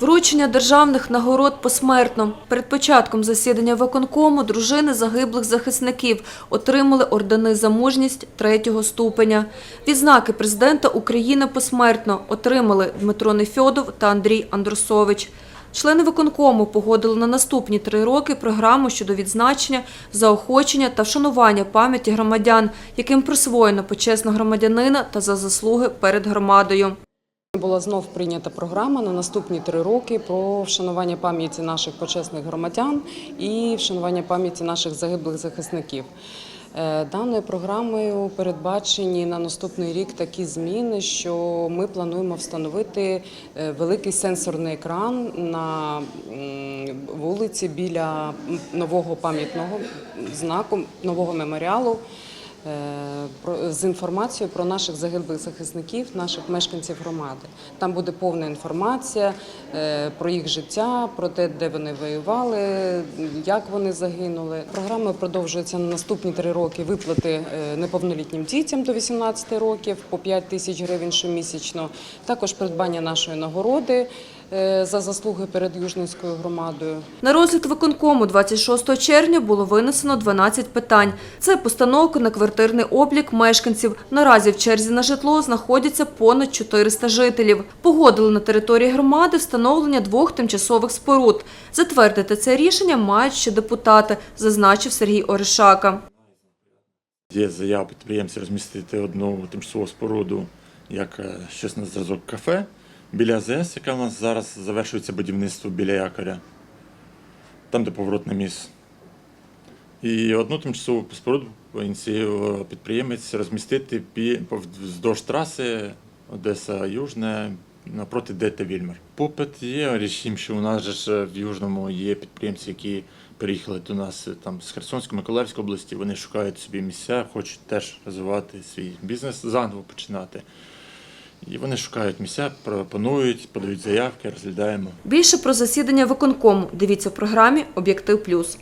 Вручення державних нагород посмертно. Перед початком засідання виконкому дружини загиблих захисників отримали ордени за мужність третього ступеня. Відзнаки президента України посмертно отримали Дмитро Нефьодов та Андрій Андросович. Члени виконкому погодили на наступні три роки програму щодо відзначення, заохочення та вшанування пам'яті громадян, яким присвоєно почесного громадянина та за заслуги перед громадою. Була знов прийнята програма на наступні три роки про вшанування пам'яті наших почесних громадян і вшанування пам'яті наших загиблих захисників. Е, Даною програмою передбачені на наступний рік такі зміни, що ми плануємо встановити е, великий сенсорний екран на вулиці біля нового пам'ятного знаку, нового меморіалу. Е, з інформацією про наших загиблих захисників, наших мешканців громади. Там буде повна інформація е, про їх життя, про те, де вони воювали, як вони загинули. Програма продовжується на наступні три роки виплати е, неповнолітнім дітям до 18 років по 5 тисяч гривень щомісячно. Також придбання нашої нагороди за заслуги перед Южненською громадою. На розгляд виконкому 26 червня було винесено 12 питань. Це постановка на квартирний облік мешканців. Наразі в черзі на житло знаходяться понад 400 жителів. Погодили на території громади встановлення двох тимчасових споруд. Затвердити це рішення мають ще депутати, зазначив Сергій Оришака. Є заява підприємця розмістити одну тимчасову споруду як е, щось на зразок кафе біля АЗС, яка у нас зараз завершується будівництво біля якоря, там, де поворотний міст. І одну тимчасову споруду ініціював підприємець розмістити вздовж траси Одеса Южне напроти ДТ Вільмер. Попит є, річ тім, що у нас же в Южному є підприємці, які переїхали до нас там з Херсонської, Миколаївської області. Вони шукають собі місця, хочуть теж розвивати свій бізнес заново починати. І вони шукають місця, пропонують, подають заявки, розглядаємо. Більше про засідання виконкому дивіться в програмі «Об'єктив плюс».